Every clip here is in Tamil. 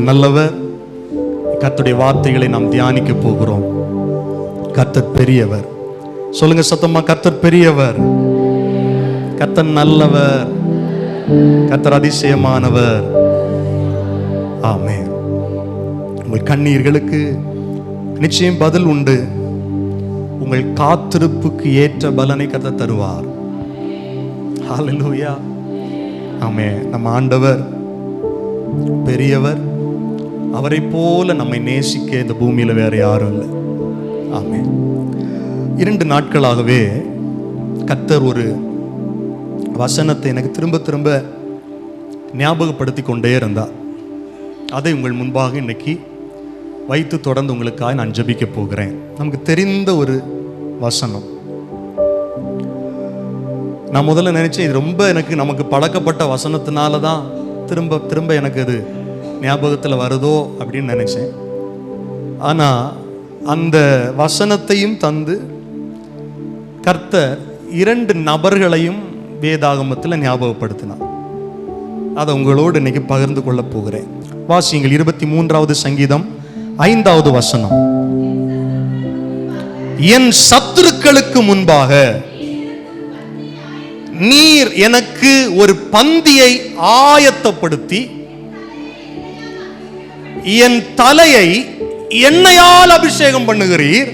கர்த்தர் நல்லவர். கர்த்தருடைய வார்த்தைகளை நாம் தியானிக்க போகிறோம். கர்த்தர் பெரியவர். சொல்லுங்க சத்தமா கர்த்தர் பெரியவர். கர்த்தர் நல்லவர். கர்த்தர் அதிசயமானவர். ஆமே உங்கள் கண்ணீர்களுக்கு நிச்சயம் பதில் உண்டு. உங்கள் காத்திருப்புக்கு ஏற்ற பலனை கத்த தருவார். ஹalleluya ஆமே நம்ம ஆண்டவர் பெரியவர். அவரை போல நம்மை நேசிக்க இந்த பூமியில் வேற யாரும் இல்லை. ஆமே இரண்டு நாட்களாகவே கத்தர் ஒரு வசனத்தை எனக்கு திரும்ப திரும்ப ஞாபகப்படுத்தி கொண்டே இருந்தார். அதை உங்கள் முன்பாக இன்னைக்கு வைத்து தொடர்ந்து உங்களுக்காக நான் ஜபிக்க போகிறேன். நமக்கு தெரிந்த ஒரு வசனம். நான் முதல்ல நினைச்சேன் இது ரொம்ப எனக்கு நமக்கு பழக்கப்பட்ட வசனத்தினால தான் திரும்ப திரும்ப எனக்கு அது ஞாபகத்தில் வருதோ அப்படின்னு நினச்சேன். ஆனால் அந்த வசனத்தையும் தந்து கர்த்தர் இரண்டு நபர்களையும் வேதாகமத்தில் ஞாபகப்படுத்தினார். அதை உங்களோடு இன்னைக்கு பகிர்ந்து கொள்ளப் போகிறேன். வாசிங்கள் இருபத்தி மூன்றாவது சங்கீதம் ஐந்தாவது வசனம். என் சத்துருக்களுக்கு முன்பாக நீர் எனக்கு ஒரு பந்தியை ஆயத்தப்படுத்தி என் தலையை எண்ணெயால் அபிஷேகம் பண்ணுகிறீர்.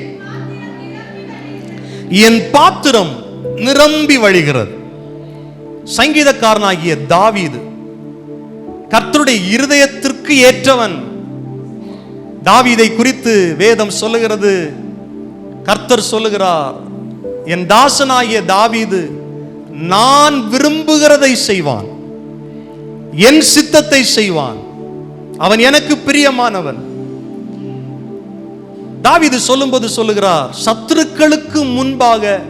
என் பாத்திரம் நிரம்பி வழிகிறது. சங்கீதக்காரனாகிய தாவீது கர்த்தருடைய இருதயத்திற்கு ஏற்றவன். தாவீதை குறித்து வேதம் சொல்லுகிறது கர்த்தர் சொல்லுகிறார் என் தாசனாகிய தாவீது நான் விரும்புகிறதை செய்வான். என் சித்தத்தை செய்வான். அவன் எனக்கு பிரியமானவன். தாவிது சொல்லும்போது சொல்லுகிறார் சத்துருக்களுக்கு முன்பாக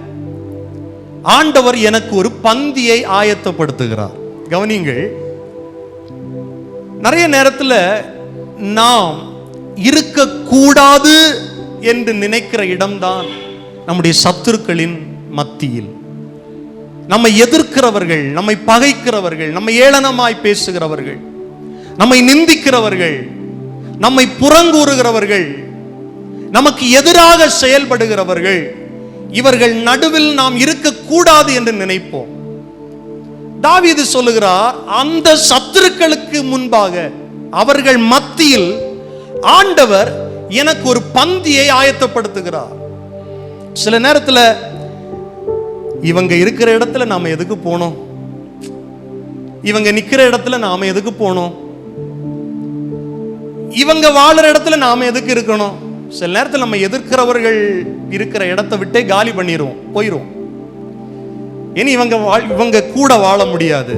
ஆண்டவர் எனக்கு ஒரு பந்தியை ஆயத்தப்படுத்துகிறார். கவனிங்கள் நிறைய நேரத்தில் நாம் இருக்கக்கூடாது என்று நினைக்கிற இடம்தான் நம்முடைய சத்துருக்களின் மத்தியில். நம்மை எதிர்க்கிறவர்கள் நம்மை பகைக்கிறவர்கள் நம்மை ஏளனமாய் பேசுகிறவர்கள் நம்மை நிந்திக்கிறவர்கள் நம்மை புறங்கூறுகிறவர்கள் நமக்கு எதிராக செயல்படுகிறவர்கள் இவர்கள் நடுவில் நாம் இருக்கக்கூடாது என்று நினைப்போம். தாவிது சொல்லுகிறார் அந்த சத்துருக்களுக்கு முன்பாக அவர்கள் மத்தியில் ஆண்டவர் எனக்கு ஒரு பந்தியை ஆயத்தப்படுத்துகிறார். சில நேரத்தில் இவங்க இருக்கிற இடத்துல நாம எதுக்கு போனோம்? இவங்க நிற்கிற இடத்துல நாம எதுக்கு போனோம்? இவங்க வாழுற இடத்துல நாம எதுக்கு இருக்கணும்? சில நேரத்தில் நம்ம எதிர்க்கிறவர்கள் இருக்கிற இடத்தை விட்டே காலி பண்ணிடுவோம் போயிரும் இனி இவங்க வாழ் இவங்க கூட வாழ முடியாது.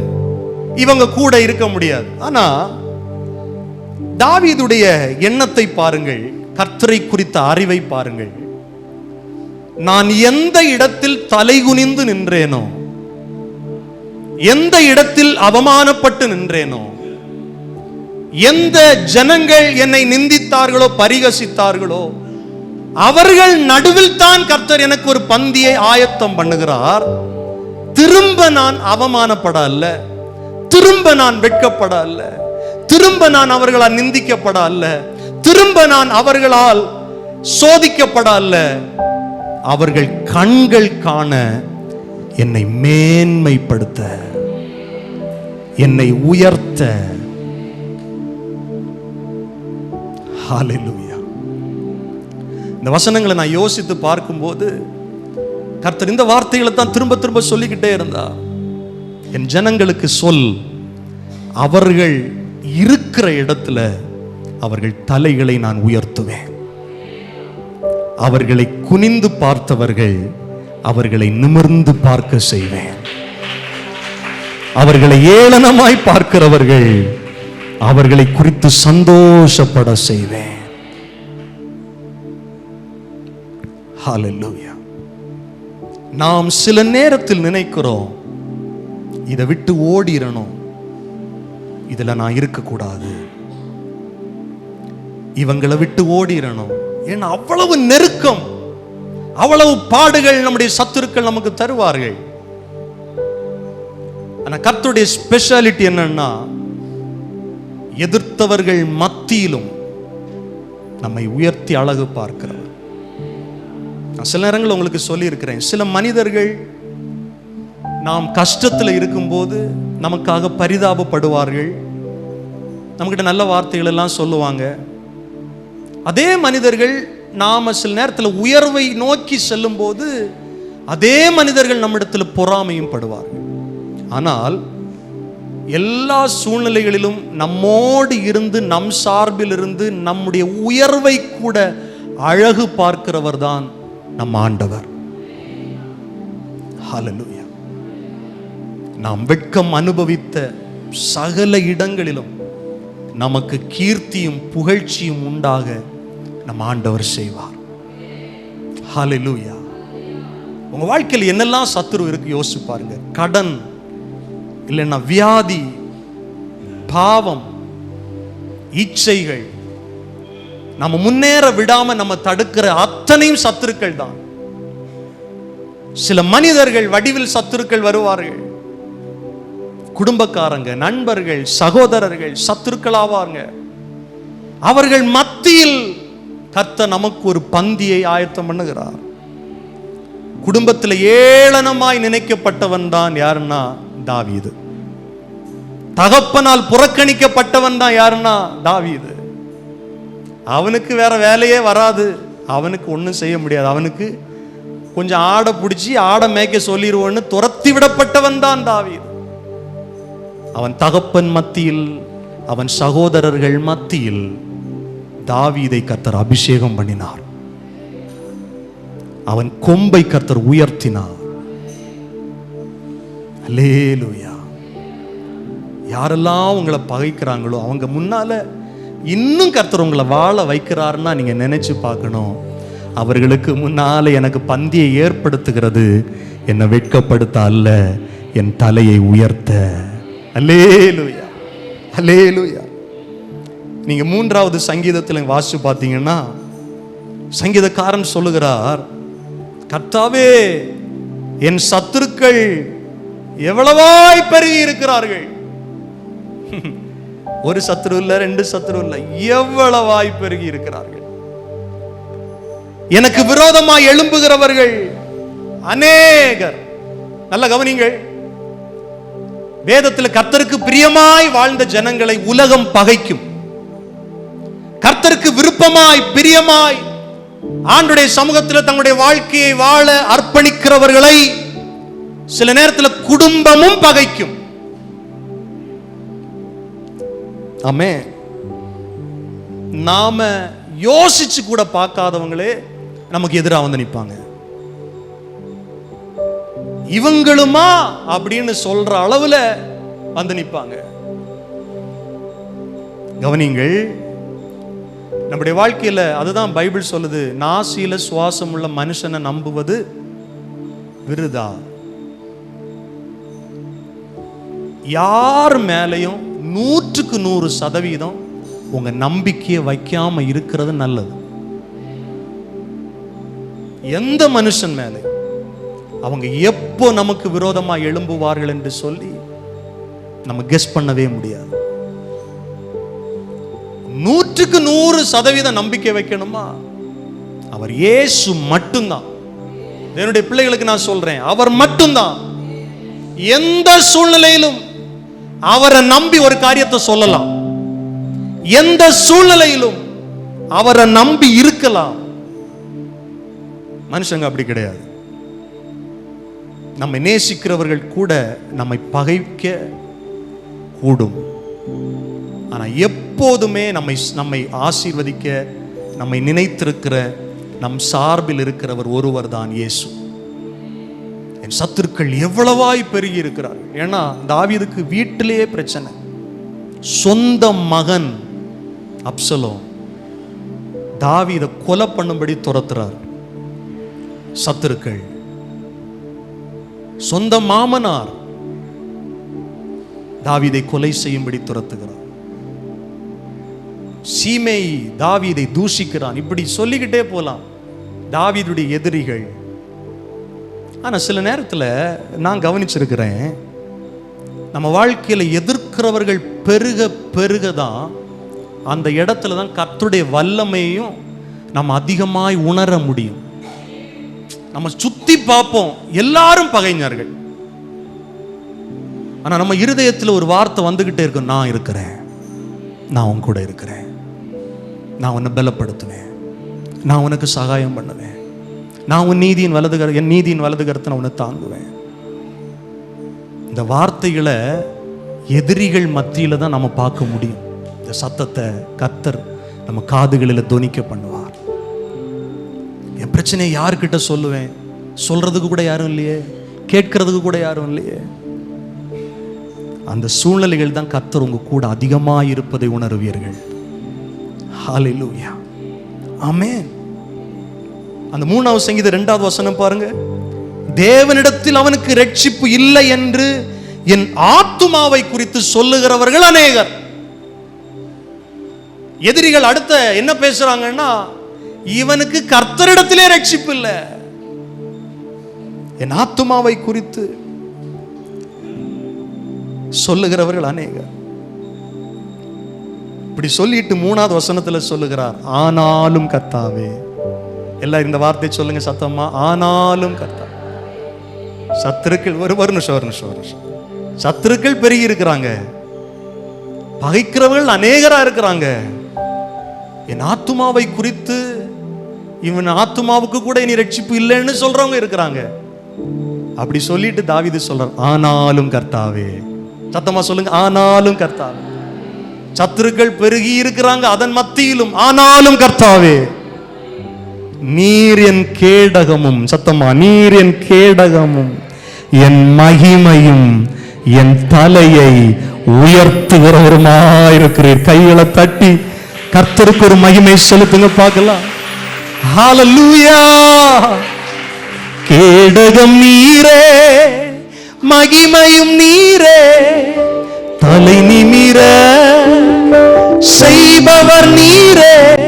இவங்க கூட இருக்க முடியாது. ஆனா தாவீதுடைய எண்ணத்தை பாருங்கள் கர்த்தரை குறித்த அறிவை பாருங்கள். நான் எந்த இடத்தில் தலைகுனிந்து நின்றேனோ எந்த இடத்தில் அவமானப்பட்டு நின்றேனோ எந்த ஜனங்கள் என்னை நிந்தித்தார்களோ பரிகசித்தார்களோ அவர்கள் நடுவில் தான் கர்த்தர் எனக்கு ஒரு பந்தியை ஆயத்தம் பண்ணுகிறார். திரும்ப நான் அவமானப்பட அல்ல திரும்ப நான் வெட்கப்பட அல்ல திரும்ப நான் அவர்களால் நிந்திக்கப்பட அல்ல திரும்ப நான் அவர்களால் சோதிக்கப்பட அல்ல அவர்கள் கண்கள் காண என்னை மேன்மைப்படுத்த என்னை உயர்த்த ஹalleluya இந்த வசனங்களை நான் யோசித்து பார்க்கும்போது கர்த்தர் இந்த வார்த்தைகளை தான் திரும்ப திரும்ப சொல்லிக்கிட்டே இருந்தா என் ஜனங்களுக்கு சொல் அவர்கள் இருக்கிற இடத்துல அவர்கள் தலைகளை நான் உயர்த்துவேன். அவர்களை குனிந்து பார்த்தவர்கள் அவர்களை நிமிர்ந்து பார்க்க செய்வேன். அவர்களை ஏளனமாய் பார்க்கிறவர்கள் அவர்களை குறித்து சந்தோஷப்பட செய்வேன். நாம் சில நேரத்தில் நினைக்கிறோம் இதை விட்டு ஓடிரணும் இதுல நான் இருக்கக்கூடாது. இவங்களை விட்டு ஓடிரணும் ஏன்னா அவ்வளவு நெருக்கம் அவ்வளவு பாடுகள் நம்முடைய சத்துருக்கள் நமக்கு தருவார்கள். ஆனா கர்த்தருடைய ஸ்பெஷாலிட்டி என்னன்னா எதிர்த்தவர்கள் மத்தியிலும் நம்மை உயர்த்தி அழகு பார்க்கிறவர். நான் சில நேரங்கள் உங்களுக்கு சொல்லியிருக்கிறேன் சில மனிதர்கள் நாம் கஷ்டத்தில் இருக்கும்போது நமக்காக பரிதாபப்படுவார்கள். நம்மக்கிட்ட நல்ல வார்த்தைகள் எல்லாம் சொல்லுவாங்க. அதே மனிதர்கள் நாம் சில நேரத்தில் உயர்வை நோக்கி செல்லும்போது அதே மனிதர்கள் நம்மிடத்தில் பொறாமையும் படுவார்கள். ஆனால் எல்லா சூழ்நிலைகளிலும் நம்மோடு இருந்து நம் சார்பில் இருந்து நம்முடைய உயர்வை கூட அழகு பார்க்கிறவர் தான் நம் ஆண்டவர். ஹalleluya நாம் வெட்கம் அனுபவித்த சகல இடங்களிலும் நமக்கு கீர்த்தியும் புகழ்ச்சியும் உண்டாக நம் ஆண்டவர் செய்வார். ஹalleluya உங்க வாழ்க்கையில் என்னெல்லாம் சத்துரு இருக்கு? யோசிச்சு பாருங்க. கடன் இல்லைன்னா வியாதி பாவம் இச்சைகள். நம்ம முன்னேற விடாம நம்ம தடுக்கிற அத்தனையும் சத்துருக்கள் தான். சில மனிதர்கள் வடிவில் சத்துருக்கள் வருவார்கள். குடும்பக்காரங்க நண்பர்கள் சகோதரர்கள் சத்துருக்களாவாங்க. அவர்கள் மத்தியில் கத்த நமக்கு ஒரு பந்தியை ஆயத்தம் பண்ணுகிறார். குடும்பத்தில் ஏளனமாய் நினைக்கப்பட்டவன் தான் யாருன்னா தாவீது. தகப்பனால் புறக்கணிக்கப்பட்டவன் தான் யாருன்னா தாவீது. அவனுக்கு வேற வேலையே வராது. அவனுக்கு ஒன்றும் செய்ய முடியாது. அவனுக்கு கொஞ்சம் ஆடை பிடிச்சி ஆடை மேய்க்க சொல்லிடுவோன்னு துரத்தி விடப்பட்டவன் தான் தாவீது. அவன் தகப்பன் மத்தியில் அவன் சகோதரர்கள் மத்தியில் தாவீதை கர்த்தர் அபிஷேகம் பண்ணினார். அவன் கொம்பை கர்த்தர் உயர்த்தினார். அல்லேலூயா யாரெல்லாம் உங்களை பகைக்கிறாங்களோ அவங்க முன்னால இன்னும் கர்த்தர் உங்களை வாழ வைக்கிறாருன்னா நீங்க நினைச்சு பார்க்கணும். அவர்களுக்கு முன்னால எனக்கு பந்தியை ஏற்படுத்துகிறது. என்னை வெட்கப்படுத்த அல்ல என் தலையை உயர்த்த. அலேலுயா அலேலுயா நீங்க மூன்றாவது சங்கீதத்தில் வாசித்து பார்த்தீங்கன்னா சங்கீதக்காரன் சொல்லுகிறார் கர்த்தாவே என் சத்துருக்கள் எவ்வளவாய் பெருகி இருக்கிறார்கள்? ஒரு சத்துரு இல்ல ரெண்டு சத்துரு இல்ல எவ்வளவாய் பெருகி இருக்கிறார்கள்? எனக்கு விரோதமாய் எழும்புகிறவர்கள் அநேகர். நல்ல கவனிங்கள் வேதத்தில் கர்த்தருக்கு பிரியமாய் வாழ்ந்த ஜனங்களை உலகம் பகைக்கும். கர்த்தருக்கு விருப்பமாய் பிரியமாய் ஆண்டுடைய சமூகத்தில் தங்களுடைய வாழ்க்கையை வாழ அர்ப்பணிக்கிறவர்களை சில நேரத்தில் குடும்பமும் பகைக்கும். ஆமே. நாம யோசிச்சு கூட பார்க்காதவங்களே நமக்கு எதிராக வந்து நிற்பாங்க இவங்களுமா அப்படின்னு சொல்ற அளவுல வந்து நிற்பாங்க கவனிங்கள் நம்முடைய வாழ்க்கையில அதுதான் பைபிள் சொல்லுது நாசியில சுவாசம் உள்ள மனுஷனை நம்புவது விருதா? யார் மேலேயும் நூற்றுக்கு நூறு சதவீதம் உங்கள் நம்பிக்கையை வைக்காம இருக்கிறது நல்லது. எந்த மனுஷன் மேலே அவங்க எப்போ நமக்கு விரோதமாக எழும்புவார்கள் என்று சொல்லி நம்ம கெஸ் பண்ணவே முடியாது. நூற்றுக்கு நூறு சதவீதம் நம்பிக்கை வைக்கணுமா? அவர் இயேசு மட்டும்தான். என்னுடைய பிள்ளைகளுக்கு நான் சொல்றேன் அவர் மட்டும்தான். எந்த சூழ்நிலையிலும் அவரை நம்பி ஒரு காரியத்தை சொல்லலாம். எந்த சூழ்நிலையிலும் அவரை நம்பி இருக்கலாம். மனுஷங்க அப்படி கிடையாது. நம்மை நேசிக்கிறவர்கள் கூட நம்மை பகைக்க கூடும். ஆனா எப்போதுமே நம்மை நம்மை ஆசீர்வதிக்க நம்மை நினைத்திருக்கிற நம் சார்பில் இருக்கிறவர் ஒருவர் தான் இயேசு. என் சத்துருக்கள் எவ்வளவாய் பெருகி இருக்கிறார் ஏன்னா தாவீதுக்கு வீட்டிலேயே பிரச்சனை. சொந்த மகன் அப்சலோ தாவிதை கொலை பண்ணும்படி துரத்துறார். சத்துருக்கள். சொந்த மாமனார் தாவீதை கொலை செய்யும்படி துரத்துகிறார். சீமை தாவீதை தூஷிக்கிறான். இப்படி சொல்லிக்கிட்டே போலாம். தாவிதுடைய எதிரிகள் ஆனால் சில நேரத்தில் நான் கவனிச்சிருக்கிறேன் நம்ம வாழ்க்கையில் எதிர்க்கிறவர்கள் பெருக பெருக தான் அந்த இடத்துல தான் கத்துடைய வல்லமையும் நம்ம அதிகமாய் உணர முடியும். நம்ம சுத்தி பார்ப்போம் எல்லாரும் பகைஞர்கள். ஆனால் நம்ம இருதயத்தில் ஒரு வார்த்தை வந்துக்கிட்டே இருக்கும் நான் இருக்கிறேன் நான் உன் கூட இருக்கிறேன் நான் உன்னை பலப்படுத்துவேன் நான் உனக்கு சகாயம் பண்ணுவேன். நான் உன் நீதியின் வலது என் நீதியின் வலது கருத்தை நான் உன்னை தாங்குவேன். இந்த வார்த்தைகளை எதிரிகள் மத்தியில தான் நம்ம பார்க்க முடியும். இந்த சத்தத்தை கத்தர் நம்ம காதுகளில் துணிக்க பண்ணுவார். என் பிரச்சனையை யார்கிட்ட சொல்லுவேன்? சொல்றதுக்கு கூட யாரும் இல்லையே. கேட்கறதுக்கு கூட யாரும் இல்லையே. அந்த சூழ்நிலைகள் தான் கத்தர் உங்க கூட அதிகமாக இருப்பதை உணர்வீர்கள். ஹாலிலூயா ஆமென் அந்த மூணாவது சங்கீத ரெண்டாவது வசனம் பாருங்க. தேவனிடத்தில் அவனுக்கு ரட்சிப்பு இல்லை என்று என் ஆத்துமாவை குறித்து சொல்லுகிறவர்கள் அநேகர். எதிரிகள் அடுத்த என்ன பேசுறாங்கன்னா இவனுக்கு கர்த்தரிடத்திலே ரட்சிப்பு இல்லை. என் ஆத்துமாவை குறித்து சொல்லுகிறவர்கள் அநேகர். இப்படி சொல்லிட்டு மூணாவது வசனத்துல சொல்லுகிறார் ஆனாலும் கத்தாவே எல்லாம் இந்த வார்த்தை சொல்லுங்க சத்தமா ஆனாலும் கர்த்தா சத்துருக்கள் ஒரு ஒரு நிமிஷம் ஒரு நிமிஷம் ஒரு நிமிஷம். சத்துருக்கள் பெருகி இருக்கிறாங்க. பகைக்கிறவர்கள் அநேகரா இருக்கிறாங்க. என் ஆத்துமாவை குறித்து இவன் ஆத்துமாவுக்கு கூட இனி ரட்சிப்பு இல்லைன்னு சொல்றவங்க இருக்கிறாங்க. அப்படி சொல்லிட்டு தாவிது சொல்றார் ஆனாலும் கர்த்தாவே. சத்தமா சொல்லுங்க ஆனாலும் கர்த்தாவே. சத்துருக்கள் பெருகி இருக்கிறாங்க அதன் மத்தியிலும் ஆனாலும் கர்த்தாவே. நீர் என் கேடகமும் சத்தமா நீர் என் கேடகமும் என் மகிமையும் என் தலையை உயர்த்துகிறவருமாயிருக்கிறீர் கைகளை தட்டி கர்த்தருக்கு ஒரு மகிமை செலுத்துங்க பார்க்கலாம். ஹalleluya கேடகம் நீரே மகிமையும் நீரே தலை நிமிர செய்பவர் நீரே.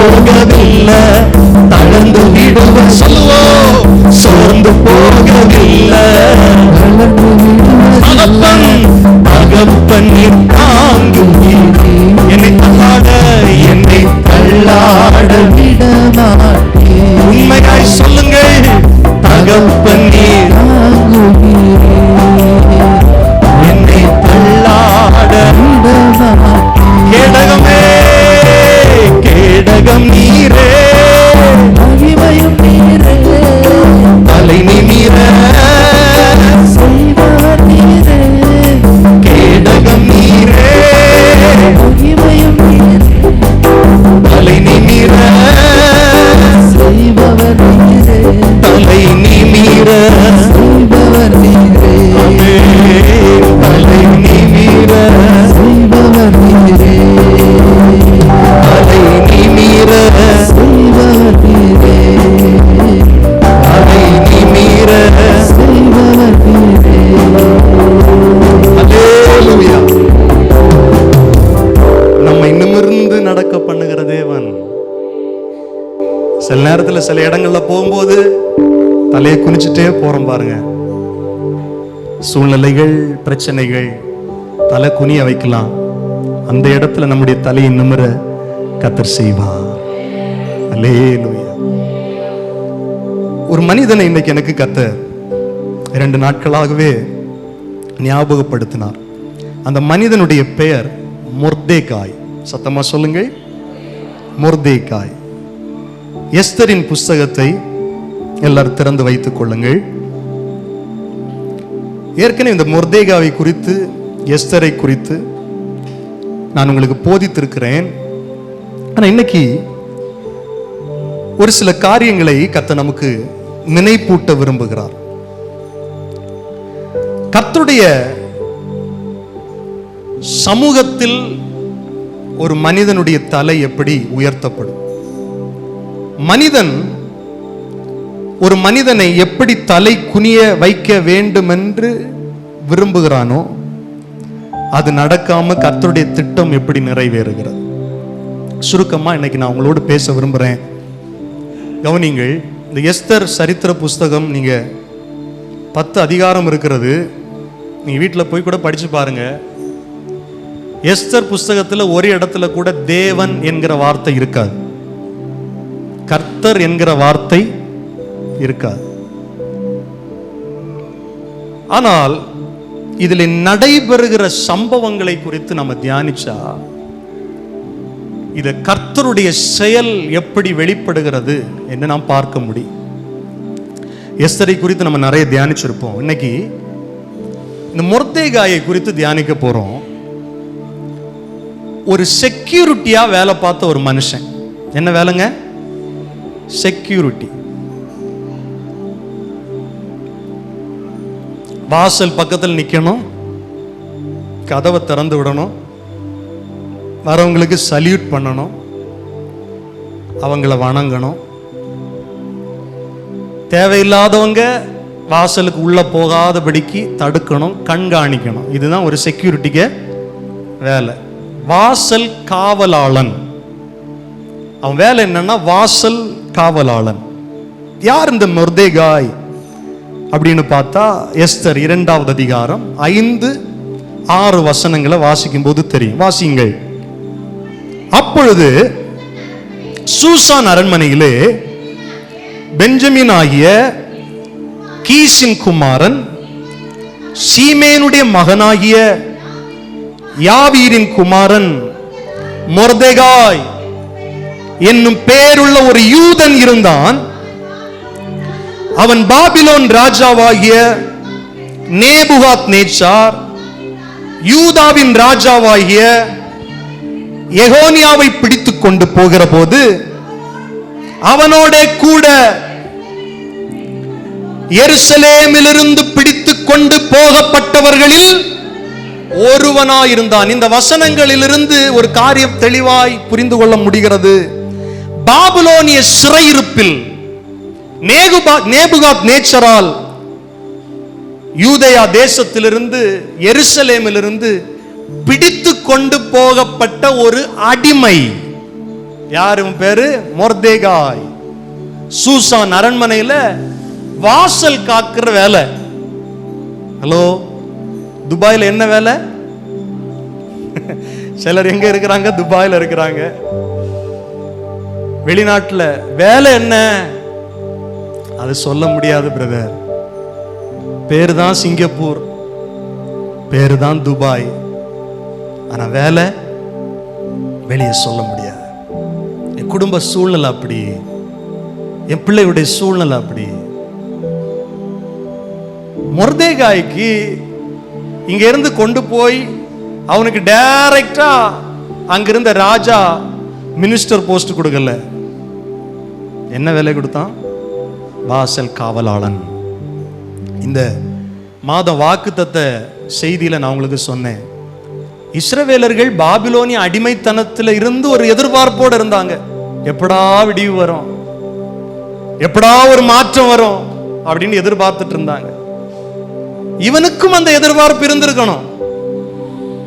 போகவில்லை. தளர்ந்து விடுவர். சொல்லுவோம். சோர்ந்து போகவில்லை. தகப்பன் நீர் தாங்கும் நிமிர தலை நிமிர தலை நிமிர தலை நிமிர அல்லேலூயா நம்ம இன்னுமிருந்து நடக்க பண்ணுகிற தேவன். சில நேரத்தில் சில இடங்கள்ல போகும்போது தலையை குனிச்சுட்டே போறோம் பாருங்க. சூழ்நிலைகள் பிரச்சனைகள் தலை குனிய வைக்கலாம். அந்த இடத்துல நம்முடைய தலையை நிமிர கத்தர் செய்வார். ஒரு மனிதனை இன்னைக்கு எனக்கு கத்த இரண்டு நாட்களாகவே ஞாபகப்படுத்தினார். அந்த மனிதனுடைய பெயர் முர்தேகாய். சத்தமா சொல்லுங்கள். முர்தேகாய். எஸ்தரின் புஸ்தகத்தை எல்லாரும் திறந்து வைத்துக் கொள்ளுங்கள். ஏற்கனவே இந்த முர்தேகாவை குறித்து எஸ்தரை குறித்து நான் உங்களுக்கு போதித்திருக்கிறேன். ஆனால் இன்னைக்கு ஒரு சில காரியங்களை கத்த நமக்கு நினைப்பூட்ட விரும்புகிறார். கத்துடைய சமூகத்தில் ஒரு மனிதனுடைய தலை எப்படி உயர்த்தப்படும்? மனிதன் ஒரு மனிதனை எப்படி தலை குனிய வைக்க வேண்டும் என்று விரும்புகிறானோ அது நடக்காம கர்த்தருடைய திட்டம் எப்படி நிறைவேறுகிறது? சுருக்கமா இன்னைக்கு நான் உங்களோடு பேச விரும்புகிறேன் கவனிங்கள் இந்த எஸ்தர் சரித்திர புஸ்தகம் நீங்க பத்து அதிகாரம் இருக்கிறது. நீங்க வீட்டில் போய் கூட படிச்சு பாருங்க. எஸ்தர் புஸ்தகத்தில் ஒரு இடத்துல கூட தேவன் என்கிற வார்த்தை இருக்காது. கர்த்தர் என்கிற வார்த்தை இருக்காது. ஆனால் இதில் நடைபெறுகிற சம்பவங்களை குறித்து நம்ம தியானிச்சா இது கர்த்தருடைய செயல் எப்படி வெளிப்படுகிறது என்று நாம் பார்க்க முடியும். எஸ்தரை குறித்து நம்ம நிறைய தியானிச்சிருப்போம். இன்னைக்கு இந்த முர்தேகாயை குறித்து தியானிக்க போறோம். ஒரு செக்யூரிட்டியா வேலை பார்த்த ஒரு மனுஷன். என்ன வேலைங்க? செக்யூரிட்டி வாசல் பக்கத்தில் நிற்கணும் கதவை திறந்து விடணும். வரவங்களுக்கு சல்யூட் பண்ணணும். அவங்கள வணங்கணும். தேவையில்லாதவங்க வாசலுக்கு உள்ள போகாதபடிக்கு தடுக்கணும் கண்காணிக்கணும். இதுதான் ஒரு செக்யூரிட்டிக்கு வேலை. வாசல் காவலாளன். அவன் வேலை என்னன்னா வாசல் காவலாளன். யார் இந்த மொர்தேகாய் அப்படின்னு பார்த்தா எஸ்தர் இரண்டாவது அதிகாரம் ஐந்து ஆறு வசனங்களை வாசிக்கும் போது தெரியும். வாசிங்கள் அப்பொழுது சூசான் அரண்மனையிலே பெஞ்சமின் ஆகிய கீசின் குமாரன் சீமேனுடைய மகனாகிய யாவீரின் குமாரன் மொர்தேகாய் என்னும் பேருள்ள ஒரு யூதன் இருந்தான். அவன் பாபிலோன் ராஜாவாகிய நேபுகாத் நேச்சார் யூதாவின் ராஜாவாகிய எகோனியாவை பிடித்து கொண்டு போகிற போது அவனோட கூட எருசலேமிலிருந்து பிடித்து கொண்டு போகப்பட்டவர்களில் ஒருவனாயிருந்தான். இந்த வசனங்களிலிருந்து ஒரு காரியம் தெளிவாய் புரிந்து கொள்ள முடிகிறது. பாபுலோனிய சிறையிருப்பில் நேபுகாத் நேச்சரால் யூதயா தேசத்திலிருந்து எருசலேமிலிருந்து பிடித்து கொண்டு போகப்பட்ட ஒரு அடிமை. யாரும் பேரு? மொர்தேகாய். சூசான் அரண்மனையில வாசல் காக்கிற வேலை. ஹலோ துபாயில என்ன வேலை? சிலர் எங்க இருக்கிறாங்க? துபாயில இருக்கிறாங்க. வெளிநாட்டுல வேலை என்ன? அது சொல்ல முடியாது பிரதர் பேர் தான் சிங்கப்பூர் பேரு தான் துபாய். ஆனால் வேலை வெளியே சொல்ல முடியாது. என் குடும்ப சூழ்நிலை அப்படி. என் பிள்ளையுடைய சூழ்நிலை அப்படி. முர்தேகாய்க்கு இங்க இருந்து கொண்டு போய் அவனுக்கு டைரக்டா அங்கிருந்த ராஜா மினிஸ்டர் போஸ்ட் கொடுக்கல. என்ன வேலை கொடுத்தான்? வாசல் காவலாளன். இந்த மாத வாக்குத்தத்த செய்தியில் நான் உங்களுக்கு சொன்னேன். இஸ்ரவேலர்கள் பாபிலோனிய அடிமைத்தனத்துல இருந்து ஒரு எதிர்பார்ப்போடு இருந்தாங்க. எப்படா விடிவு வரும்? எப்படா ஒரு மாற்றம் வரும்? அப்படின்னு எதிர்பார்த்துட்டு இருந்தாங்க. இவனுக்கும் அந்த எதிர்பார்ப்பு இருந்திருக்கணும்.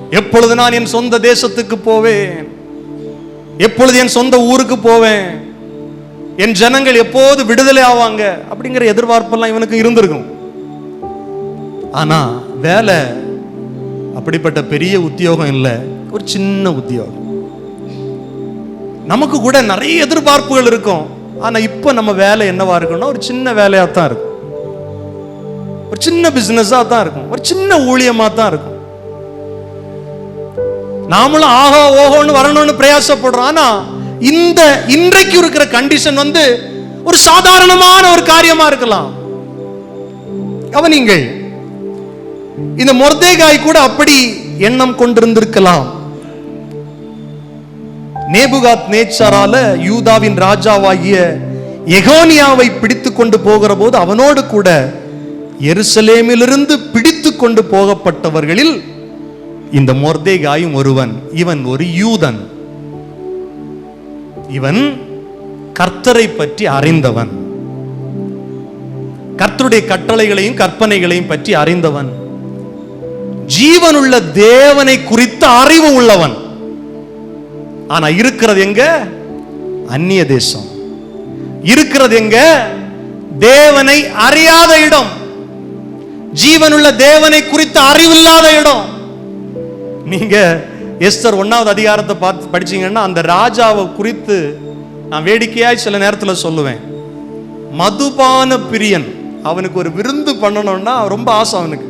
எப்பொழுது நான் என் சொந்த தேசத்துக்கு போவேன்? எப்பொழுது என் சொந்த ஊருக்கு போவேன்? என் ஜனங்கள் எப்போது விடுதலை ஆவாங்க அப்படிங்கிற எதிர்பார்ப்பெல்லாம் இவனுக்கு இருந்திருக்கும். ஆனா வேலை அப்படிப்பட்ட பெரிய உத்தியோகம் இல்லை ஒரு சின்ன உத்தியோகம். நமக்கு கூட நிறைய எதிர்பார்ப்புகள் இருக்கும். ஆனா இப்போ நம்ம வேலை என்னவா இருக்கும்னா ஒரு சின்ன வேலையா தான் இருக்கும். ஒரு சின்ன பிசினஸா தான் இருக்கும். ஒரு சின்ன ஊழியமா தான் இருக்கும். நாமளும் ஆஹா ஓஹோன்னு வரணும்னு பிரயாசப்படுறோம். ஆனா இந்த இன்றைக்கு இருக்கிற கண்டிஷன் வந்து ஒரு சாதாரணமான ஒரு காரியமா இருக்கலாம். கவனிங்கள் இந்த மொர்தேகாய் கூட அப்படி எண்ணம் கொண்டிருந்திருக்கலாம். நேபுகாத் நேச்சாரால யூதாவின் ராஜாவாகிய எகோனியாவை பிடித்து கொண்டு போகிற போது அவனோடு கூட எருசலேமிலிருந்து பிடித்து கொண்டு போகப்பட்டவர்களில் இந்த மொர்தேகாயும் ஒருவன். இவன் ஒரு யூதன். இவன் கர்த்தரை பற்றி அறிந்தவன். கர்த்தருடைய கட்டளைகளையும் கற்பனைகளையும் பற்றி அறிந்தவன். ஜீவனுள்ள தேவனை குறித்த அறிவு உள்ளவன். ஆனா இருக்கிறது எங்க? அந்நிய தேசம். இருக்கிறது எங்க? தேவனை அறியாத இடம். ஜீவனுள்ள தேவனை குறித்த அறிவில்லாத இடம். நீங்க எஸ்தர் ஒன்னாவது அதிகாரத்தை பார்த்து படிச்சீங்கன்னா அந்த ராஜாவை குறித்து நான் வேடிக்கையாய் சில நேரத்தில் சொல்லுவேன். மதுபான பிரியன் அவனுக்கு ஒரு விருந்து பண்ணணும்னா ரொம்ப ஆசை அவனுக்கு.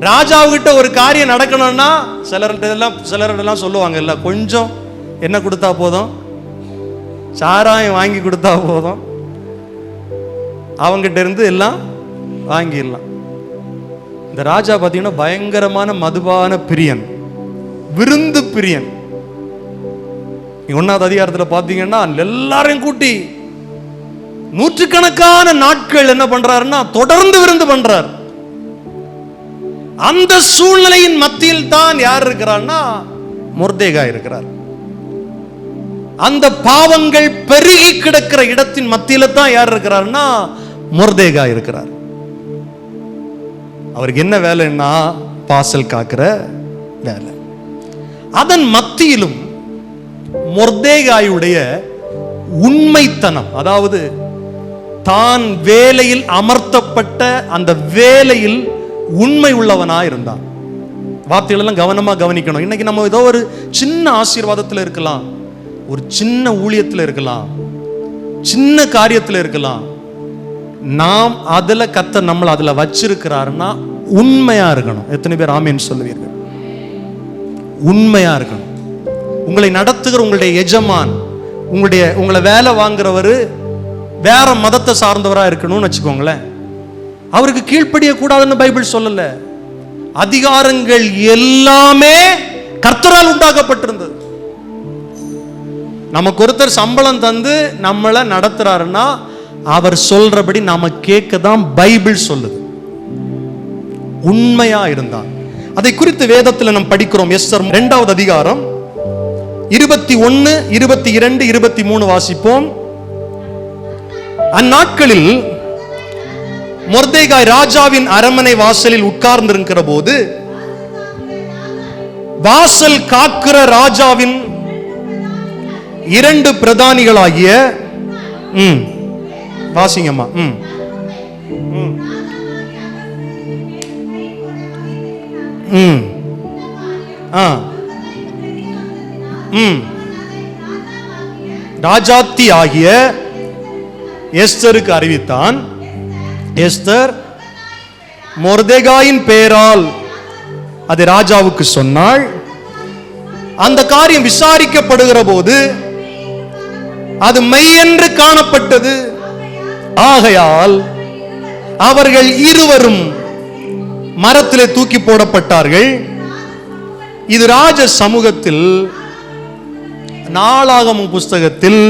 ராஜாவுகிட்ட ஒரு காரியம் நடக்கணும்னா சிலர்கிட்டலாம் சிலர்கிட்டலாம் சொல்லுவாங்க இல்லை கொஞ்சம் என்ன கொடுத்தா போதும்? சாராயம் வாங்கி கொடுத்தா போதும்? அவங்கிட்ட இருந்து எல்லாம் வாங்கிடலாம். இந்த ராஜா பார்த்தீங்கன்னா பயங்கரமான மதுபான பிரியன். விருந்து பிரியன். ஒன்னாவது அதிகாரத்தில் பார்த்தீங்கன்னா எல்லாரையும் கூட்டி நூற்றுக்கணக்கான நாட்கள் என்ன பண்றாருன்னா தொடர்ந்து விருந்து பண்றார். அந்த சூழ்நிலையின் மத்தியில் தான் யார் இருக்கிறார்னா முர்தேகா இருக்கிறார். அந்த பாவங்கள் பெருகி கிடக்கிற இடத்தின் மத்தியில தான் யார் இருக்கிறார்னா முர்தேகா இருக்கிறார். அவருக்கு என்ன வேலைன்னா பாசல் காக்கிற வேலை. அதன் மத்தியிலும் மொர்தேகாயுடைய உண்மைத்தனம் அதாவது தான் வேலையில் அமர்த்தப்பட்ட அந்த வேலையில் உண்மை உள்ளவனா இருந்தான் வார்த்தைகளெல்லாம் கவனமாக கவனிக்கணும். இன்னைக்கு நம்ம ஏதோ ஒரு சின்ன ஆசீர்வாதத்தில் இருக்கலாம் ஒரு சின்ன ஊழியத்தில் இருக்கலாம் சின்ன காரியத்தில் இருக்கலாம். நாம் அதில் கத்த நம்மளை அதில் வச்சிருக்கிறாருன்னா உண்மையாக இருக்கணும். எத்தனை பேர் ஆமேன்னு சொல்லுவீர்கள்? உண்மையா இருக்கணும். உங்களை நடத்துகிற உங்களுடைய எஜமான் உங்களுடைய உங்களை வேலை வாங்குறவர் வேற மதத்தை சார்ந்தவரா இருக்கணும்னு வச்சுக்கோங்களேன். அவருக்கு கீழ்ப்படிய கூடாதுன்னு பைபிள் சொல்லலை. அதிகாரங்கள் எல்லாமே கர்த்தரால் உண்டாக்கப்பட்டிருந்தது. நமக்கு ஒருத்தர் சம்பளம் தந்து நம்மளை நடத்துறாருன்னா அவர் சொல்றபடி நாம கேட்க தான் பைபிள் சொல்லுது. உண்மையா இருந்தான் அதை குறித்து வேதத்தில் நாம் படிக்கிறோம். எஸ்தர் இரண்டாவது அதிகாரம். இருபத்தி ஒன்னு இருபத்தி இரண்டு இருபத்தி மூணு வாசிப்போம். அந்நாட்களில் மொர்தேகாய் ராஜாவின் அரண்மனை வாசலில் உட்கார்ந்திருக்கிற போது வாசல் காக்கிற ராஜாவின் இரண்டு பிரதானிகளாகிய ம் வாசிங்கம்மா ம் ம். ம். ஆ. ம். ராஜாத்தி ஆகிய எஸ்தருக்கு அறிவித்தான். எஸ்தர் மொர்தேகாயின் பெயரால் அது ராஜாவுக்கு சொன்னாள். அந்த காரியம் விசாரிக்கப்படுகிற போது அது என்று காணப்பட்டது. ஆகையால் அவர்கள் இருவரும் மரத்திலே தூக்கி போடப்பட்டார்கள். இது ராஜ சமூகத்தில் நாளாகமும் புஸ்தகத்தில்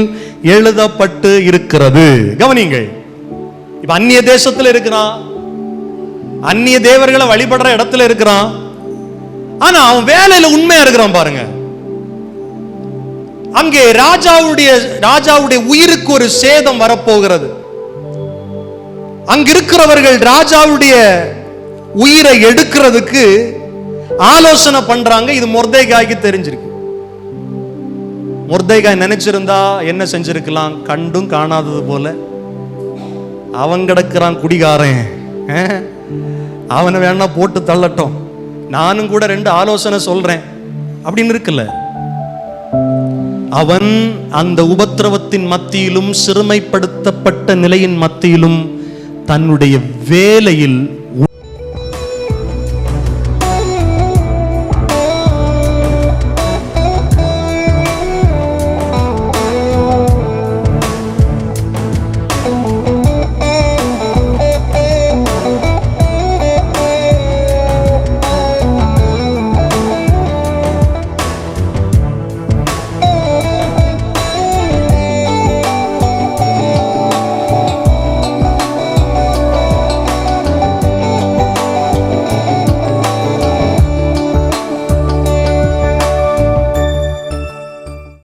எழுதப்பட்டு இருக்கிறது. கவனிங்கள் இப்ப அந்நிய தேசத்தில் இருக்கிறான். அந்நிய தேவர்களை வழிபடுற இடத்துல இருக்கிறான். ஆனா அவன் வேலையில உண்மையா இருக்கிறான் பாருங்க. அங்கே ராஜாவுடைய ராஜாவுடைய உயிருக்கு ஒரு சேதம் வரப்போகிறது. அங்கிருக்கிறவர்கள் ராஜாவுடைய உயிரை எடுக்கிறதுக்கு ஆலோசனை பண்றாங்க. இது மொர்தேகாய்க்கு தெரிஞ்சிருக்கு. மொர்தேகாய் நினைச்சிருந்தா என்ன செஞ்சிருக்கலாம்? கண்டும் காணாதது போல. அவன் கிடக்கிறான் குடிகாரன். அவனை வேணா போட்டு தள்ளட்டும். நானும் கூட ரெண்டு ஆலோசனை சொல்றேன். அப்படின்னு இருக்குல்ல. அவன் அந்த உபத்திரவத்தின் மத்தியிலும் சிறுமைப்படுத்தப்பட்ட நிலையின் மத்தியிலும் தன்னுடைய வேலையில்